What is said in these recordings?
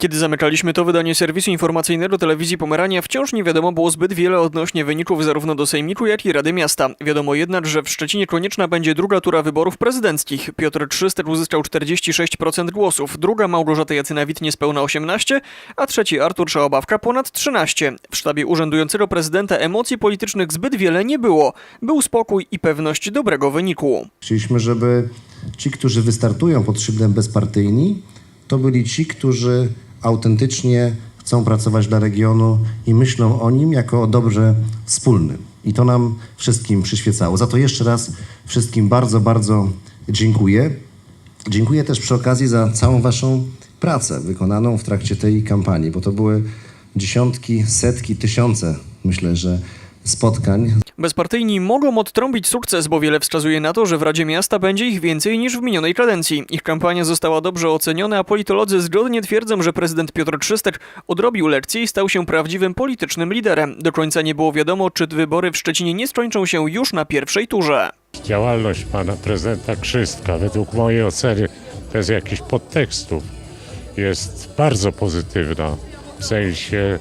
Kiedy zamykaliśmy to wydanie serwisu informacyjnego telewizji Pomerania, wciąż nie wiadomo było zbyt wiele odnośnie wyników zarówno do Sejmiku, jak i Rady Miasta. Wiadomo jednak, że w Szczecinie konieczna będzie druga tura wyborów prezydenckich. Piotr Trzystek uzyskał 46% głosów, druga Małgorzata Jacynawit niespełna 18%, a trzeci Artur Szałabawka ponad 13%. W sztabie urzędującego prezydenta emocji politycznych zbyt wiele nie było. Był spokój i pewność dobrego wyniku. Chcieliśmy, żeby ci, którzy wystartują pod szyldem bezpartyjni, to byli ci, którzy autentycznie chcą pracować dla regionu i myślą o nim jako o dobrze wspólnym. I to nam wszystkim przyświecało. Za to jeszcze raz wszystkim bardzo, bardzo dziękuję. Dziękuję też przy okazji za całą Waszą pracę wykonaną w trakcie tej kampanii, bo to były dziesiątki, setki, tysiące, myślę, że spotkań Bezpartyjni mogą odtrąbić sukces, bo wiele wskazuje na to, że w Radzie Miasta będzie ich więcej niż w minionej kadencji. Ich kampania została dobrze oceniona, a politolodzy zgodnie twierdzą, że prezydent Piotr Trzystek odrobił lekcję i stał się prawdziwym politycznym liderem. Do końca nie było wiadomo, czy wybory w Szczecinie nie skończą się już na pierwszej turze. Działalność pana prezydenta Krzystka, według mojej oceny, bez jakichś podtekstów, jest bardzo pozytywna w sensie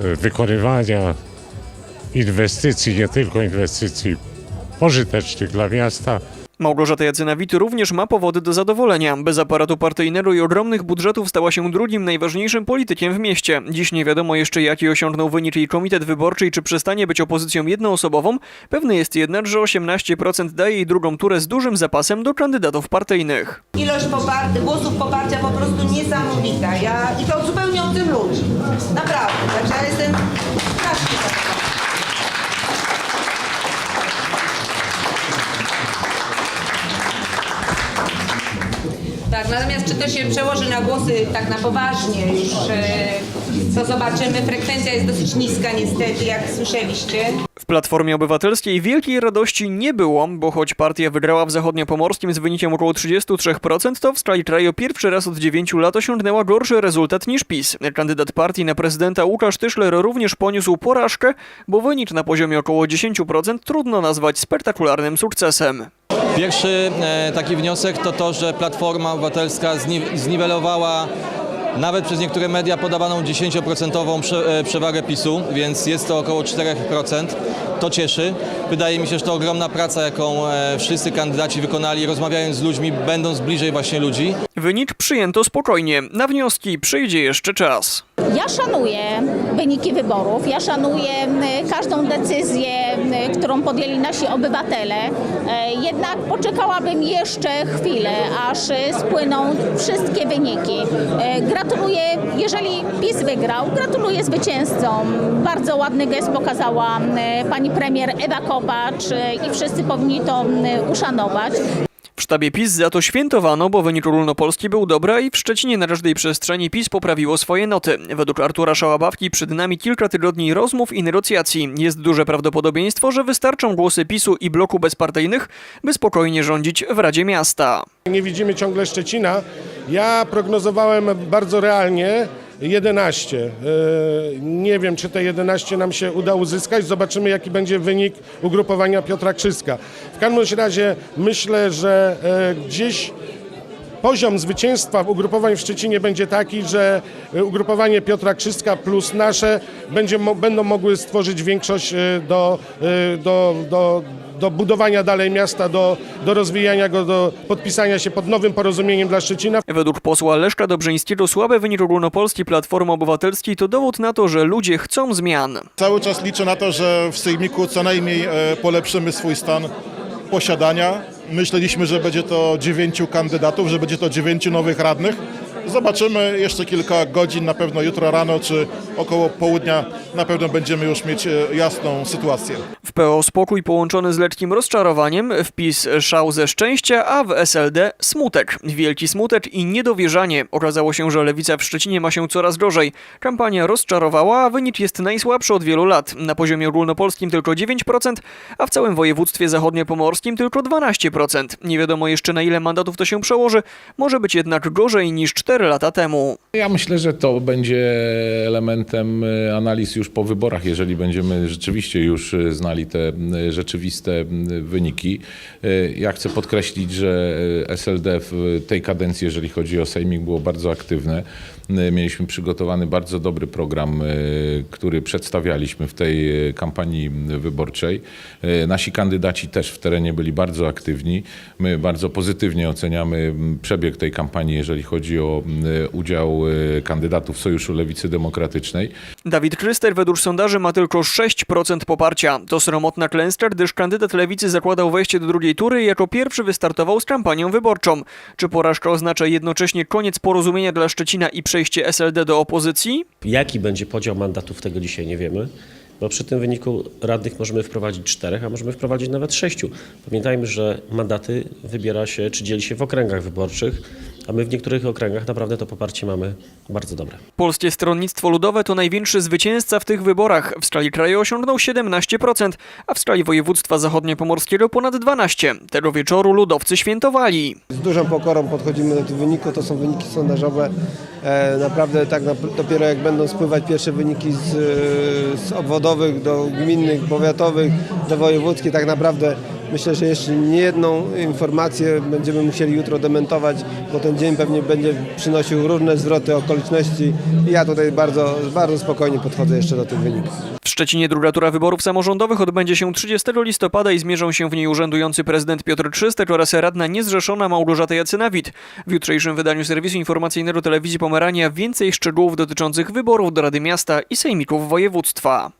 e, wykonywania inwestycji, nie tylko inwestycji pożytecznych dla miasta, Małgorzata Jacynawit również ma powody do zadowolenia. Bez aparatu partyjnego i ogromnych budżetów stała się drugim najważniejszym politykiem w mieście. Dziś nie wiadomo jeszcze jaki osiągnął wynik jej komitet wyborczy i czy przestanie być opozycją jednoosobową. Pewne jest jednak, że 18% daje jej drugą turę z dużym zapasem do kandydatów partyjnych. Ilość popar- głosów poparcia po prostu niesamowita. Ja, I to zupełniącym ludzi. Naprawdę. Także ja jestem strasznie Tak, natomiast czy to się przełoży na głosy tak na poważnie już, e, to zobaczymy. Frekwencja jest dosyć niska niestety, jak słyszeliście. W Platformie Obywatelskiej wielkiej radości nie było, bo choć partia wygrała w zachodniopomorskim z wynikiem około 33%, to w skali kraju pierwszy raz od 9 lat osiągnęła gorszy rezultat niż PiS. Kandydat partii na prezydenta Łukasz Tyszler również poniósł porażkę, bo wynik na poziomie około 10% trudno nazwać spektakularnym sukcesem. Pierwszy e, taki wniosek to to, że Platforma Obywatelska zni- zniwelowała nawet przez niektóre media podawaną 10% prze, e, przewagę PiSu, więc jest to około 4%. To cieszy. Wydaje mi się, że to ogromna praca, jaką e, wszyscy kandydaci wykonali, rozmawiając z ludźmi, będąc bliżej właśnie ludzi. Wynik przyjęto spokojnie. Na wnioski przyjdzie jeszcze czas. Ja szanuję wyniki wyborów, ja szanuję m, każdą decyzję, m, którą podjęli nasi obywatele. E, Jednak poczekałabym jeszcze chwilę, aż e, spłyną wszystkie wyniki. E, Gratuluję, jeżeli PiS wygrał, gratuluję zwycięzcom. Bardzo ładny gest pokazała pani premier Ewa Kopacz e, i wszyscy powinni to uszanować. W sztabie PiS za to świętowano, bo wynik ogólnopolski był dobry i w Szczecinie na każdej przestrzeni PiS poprawiło swoje noty. Według Artura Szałabawki przed nami kilka tygodni rozmów i negocjacji. Jest duże prawdopodobieństwo, że wystarczą głosy PiSu i bloku bezpartyjnych, by spokojnie rządzić w Radzie Miasta. Nie widzimy ciągle Szczecina. Ja prognozowałem bardzo realnie 11. Yy, Nie wiem, czy te 11 nam się uda uzyskać. Zobaczymy, jaki będzie wynik ugrupowania Piotra Krzyska. W każdym razie myślę, że e, gdzieś poziom zwycięstwa w ugrupowań w Szczecinie będzie taki, że e, ugrupowanie Piotra Krzyska plus nasze będzie, będą mogły stworzyć większość e, do, e, do, do, do budowania dalej miasta, do, do rozwijania go, do podpisania się pod nowym porozumieniem dla Szczecina. Według posła Leszka Dobrzyńskiego słaby wynik ogólnopolski Platformy Obywatelskiej to dowód na to, że ludzie chcą zmian. Cały czas liczę na to, że w Sejmiku co najmniej e, polepszymy swój stan posiadania. Myśleliśmy, że będzie to dziewięciu kandydatów, że będzie to dziewięciu nowych radnych. Zobaczymy jeszcze kilka godzin, na pewno jutro rano czy około południa na pewno będziemy już mieć e, jasną sytuację. W PO spokój połączony z lekkim rozczarowaniem, wpis szał ze szczęścia, a w SLD smutek. Wielki smutek i niedowierzanie. Okazało się, że lewica w Szczecinie ma się coraz gorzej. Kampania rozczarowała, a wynik jest najsłabszy od wielu lat. Na poziomie ogólnopolskim tylko 9%, a w całym województwie zachodniopomorskim tylko 12%. Nie wiadomo jeszcze na ile mandatów to się przełoży. Może być jednak gorzej niż 4 lata temu. Ja myślę, że to będzie elementem e, analiz już po wyborach, jeżeli będziemy rzeczywiście już e, te e, rzeczywiste wyniki. E, Ja chcę podkreślić, że e, SLD w tej kadencji, jeżeli chodzi o Sejmik, było bardzo aktywne. mieliśmy przygotowany bardzo dobry program, który przedstawialiśmy w tej kampanii wyborczej. Nasi kandydaci też w terenie byli bardzo aktywni. My bardzo pozytywnie oceniamy przebieg tej kampanii, jeżeli chodzi o udział kandydatów Sojuszu Lewicy Demokratycznej. Dawid Kryster według sondaży ma tylko 6% poparcia. To sromotna klęska, gdyż kandydat lewicy zakładał wejście do drugiej tury i jako pierwszy wystartował z kampanią wyborczą. Czy porażka oznacza jednocześnie koniec porozumienia dla Szczecina i przejście SLD do opozycji? Jaki będzie podział mandatów, tego dzisiaj nie wiemy. Bo przy tym wyniku radnych możemy wprowadzić czterech, a możemy wprowadzić nawet sześciu. Pamiętajmy, że mandaty wybiera się czy dzieli się w okręgach wyborczych, a my w niektórych okręgach naprawdę to poparcie mamy bardzo dobre. Polskie Stronnictwo Ludowe to największy zwycięzca w tych wyborach. W skali kraju osiągnął 17%, a w skali województwa zachodniopomorskiego ponad 12%. Tego wieczoru ludowcy świętowali. Z dużą pokorą podchodzimy do tych wyników, to są wyniki sondażowe. E, naprawdę tak dopiero jak będą spływać pierwsze wyniki z, e, z obwodowych do gminnych, powiatowych, do wojewódzkich, tak naprawdę myślę, że jeszcze nie jedną informację będziemy musieli jutro dementować, bo ten dzień pewnie będzie przynosił różne zwroty okoliczności ja tutaj bardzo, bardzo spokojnie podchodzę jeszcze do tych wyników. W Szczecinie druga tura wyborów samorządowych odbędzie się 30 listopada i zmierzą się w niej urzędujący prezydent Piotr Trzystek oraz radna niezrzeszona Małgorzata Jacyna-Wit. W jutrzejszym wydaniu serwisu informacyjnego Telewizji Pomerania więcej szczegółów dotyczących wyborów do Rady Miasta i sejmików województwa.